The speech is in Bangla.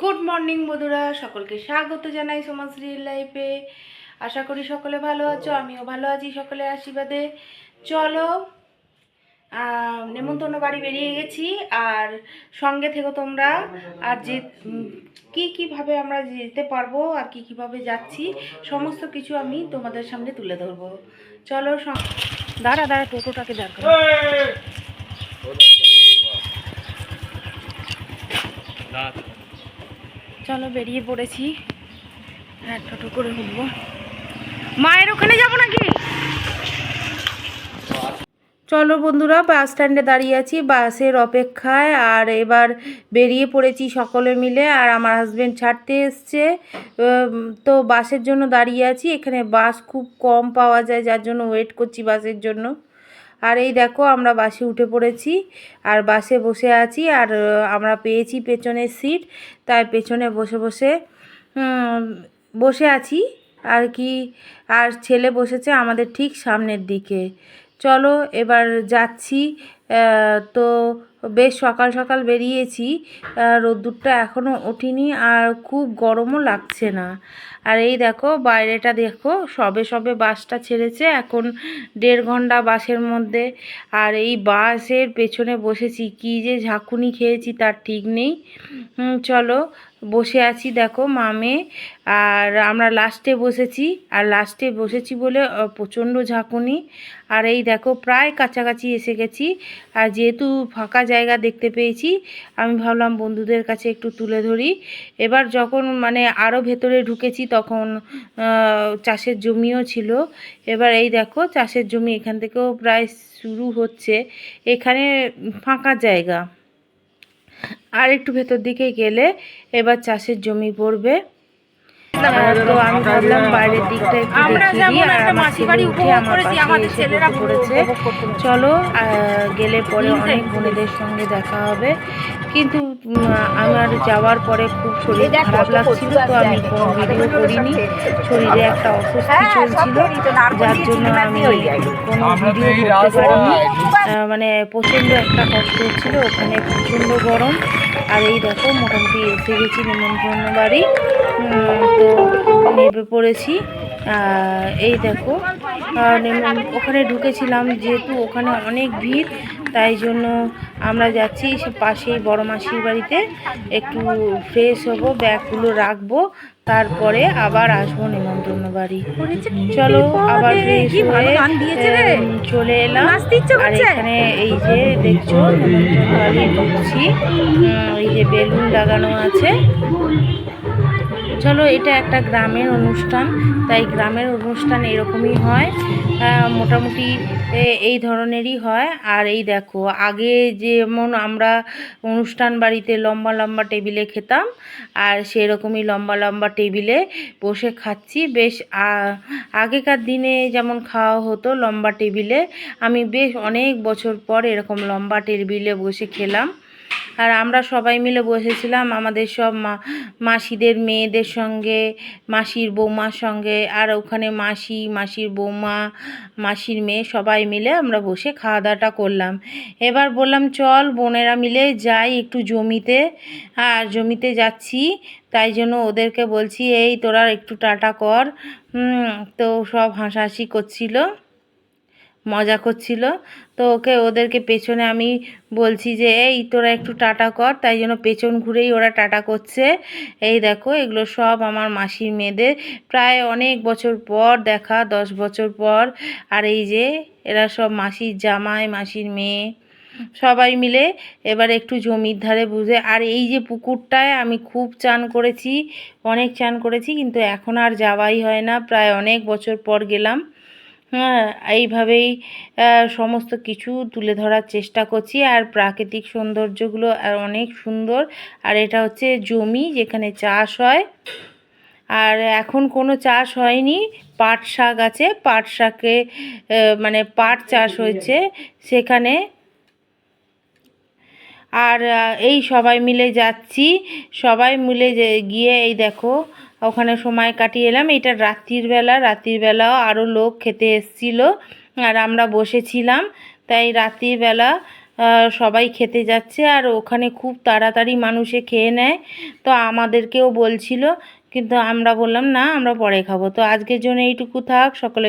গুড মর্নিং বন্ধুরা। সকলকে স্বাগত জানাই সমাজশ্রী লাইফে আশা করি সকলে ভালো আছো আমিও ভালো আছি সকলের আশীর্বাদে। চলো নেমন্তন্ন বাড়ি বেরিয়ে গেছি আর সঙ্গে থেকো তোমরা। আর যে কি কীভাবে আমরা যেতে পারব আর কি কীভাবে যাচ্ছি সমস্ত কিছু আমি তোমাদের সামনে তুলে ধরবো। চলো দাঁড়া দাঁড়া টোটোটাকে দাঁড় করো। চলো বেরিয়ে পড়েছি। হ্যাঁ টোটো করে উঠবো। মায়ের ওখানে যাব নাকি? চলো বন্ধুরা, বাস স্ট্যান্ডে দাঁড়িয়ে আছি, বাসের অপেক্ষায়। আর এবার বেরিয়ে পড়েছি সকলে মিলে, আর আমার হাজব্যান্ড ছাড়তে এসছে। তো বাসের জন্য দাঁড়িয়ে আছি। এখানে বাস খুব কম পাওয়া যায়, যার জন্য ওয়েট করছি বাসের জন্য। আর এই দেখো, আমরা বাসে উঠে পড়েছি, আর বাসে বসে আছি, আর আমরা পেয়েছি পেছনের সিট, তাই পেছনে বসে বসে বসে আছি, আর কি, আর ছেলে বসেছে আমাদের ঠিক সামনের দিকে। চলো, এবার যাচ্ছি তো বেশ সকাল সকাল বেরিয়েছি। রোদ্দুরটা এখনও ওঠেনি আর খুব গরমও লাগছে না। আর এই দেখো, বাইরেটা দেখো, সবে সবে বাসটা ছেড়েছে, এখন দেড় ঘণ্টা বাসের মধ্যে। আর এই বাসের পেছনে বসেছি, কি যে ঝাঁকুনি খেয়েছি, তার ঠিক নেই। চলো, বসে আছি দেখো, মামে। আর আমরা লাস্টে বসেছি, আর লাস্টে বসেছি বলে প্রচণ্ড ঝাঁকুনি। আর এই দেখো, প্রায় কাছাকাছি এসে গেছি। আর যেহেতু ফাঁকা জায়গা দেখতে পেয়েছি। আমি ভাবলাম বন্ধুদের কাছে একটু তুলে ধরি। এবার যখন মানে আরও ভেতরে ঢুকেছি তখন চাষের জমিও ছিল। এবার এই দেখো, চাষের জমি এখান থেকেও প্রায় শুরু হচ্ছে। এখানে ফাঁকা জায়গা। আর একটু ভেতর দিকে গেলে এবার চাষের জমি পড়বে। তো আমি ভাবলাম বাইরের দিকটা একটু দেখিয়ে দিই আর আমার ছেলে উঠে আমার পাশে এসে পড়েছে চলো গেলে পরে অনেক বোনেদের সঙ্গে দেখা হবে। কিন্তু আমার যাওয়ার পরে খুব শরীর খারাপ লাগছিল তো আমি কোনো ভিডিও করিনি। শরীরে একটা অস্বস্তি চলছিল যার জন্য আমি কোনো ভিডিও করতে পারিনি। মানে প্রচণ্ড একটা কষ্ট হচ্ছিল ওখানে প্রচণ্ড গরম। আর এই দেখো মোটামুটি এসে গেছি নিমন্ত্রণ বাড়ি। তো নেমে পড়েছি। এই দেখো। ওখানে ঢুকেছিলাম যেহেতু ওখানে অনেক ভিড় তাই জন্য আমরা যাচ্ছি সে পাশেই বড় মাসির বাড়িতে। একটু ফ্রেশ হব ব্যাগগুলো রাখব তারপরে আবার আসব নেমন্তন্ন বাড়ি। চলো আবার ফ্রেশ হয়ে চলে এলাম। আর এখানে এই যে দেখছ নেমন্তন্ন বাড়ি ঢুকছি। এই যে বেলুন লাগানো আছে। চলো, এটা একটা গ্রামের অনুষ্ঠান। তাই গ্রামের অনুষ্ঠান এরকমই হয়। মোটামুটি এই ধরনেরই হয়। আর এই দেখো, আগে যেমন আমরা অনুষ্ঠান বাড়িতে লম্বা লম্বা টেবিলে খেতাম, আর সেরকমই লম্বা লম্বা টেবিলে বসে খাচ্ছি। বেশ আগেকার দিনে যেমন খাওয়া হতো লম্বা টেবিলে, আমি বেশ অনেক বছর পর এরকম লম্বা টেবিলে বসে খেলাম। আর আমরা সবাই মিলে বসেছিলাম আমাদের সব মা, মাসিদের মেয়েদের সঙ্গে, মাসির বৌমার সঙ্গে, আর ওখানে মাসি, মাসির বৌমা, মাসির মেয়ে সবাই মিলে আমরা বসে খাওয়া দাওয়াটা করলাম। এবার বললাম, চল বোনেরা মিলে যাই একটু জমিতে। আর জমিতে যাচ্ছি, তাই জন্য ওদেরকে বলছি, এই তোরা একটু টাটা কর। তো সব হাসাহাসি করছিল। মজা করছিল। তো ওকে, ওদেরকে পেছনে আমি বলছি যে, এই, তোরা একটু টাটা কর। তাই জন্য পেছন ঘুরেই ওরা টাটা করছে। এই দেখো, এগুলো সব আমার মাসির মেয়েদের। প্রায় অনেক বছর পর দেখা, দশ বছর পর। আর এই যে, এরা সব মাসির জামাই, মাসির মেয়ে, সবাই মিলে এবার একটু জমির ধারে বুঝে। আর এই যে পুকুরটায় আমি খুব চান করেছি, অনেক চান করেছি, কিন্তু এখন আর যাওয়াই হয় না। প্রায় অনেক বছর পর গেলাম। হ্যাঁ এইভাবেই সমস্ত কিছু তুলে ধরার চেষ্টা করছি। আর প্রাকৃতিক সৌন্দর্যগুলো অনেক সুন্দর। আর এটা হচ্ছে জমি যেখানে চাষ হয়। আর এখন কোনো চাষ হয়নি। পাট শাক আছে। পাট শাকে মানে পাট চাষ হয়েছে সেখানে। আর এই সবাই মিলে যাচ্ছি। সবাই মিলে গিয়ে এই দেখো ওখানে সময় কাটিয়ে এলাম। এটা রাত্রিরবেলা বেলা, রাত্রির বেলাও আরও লোক খেতে এসছিল আর আমরা বসেছিলাম। তাই রাত্রিবেলা সবাই খেতে যাচ্ছে আর ওখানে খুব তাড়াতাড়ি মানুষে খেয়ে নেয়। তো আমাদেরকেও বলছিল, কিন্তু আমরা বললাম, না, আমরা পরে খাব। তো আজকের জন্য এইটুকু থাক, সকলে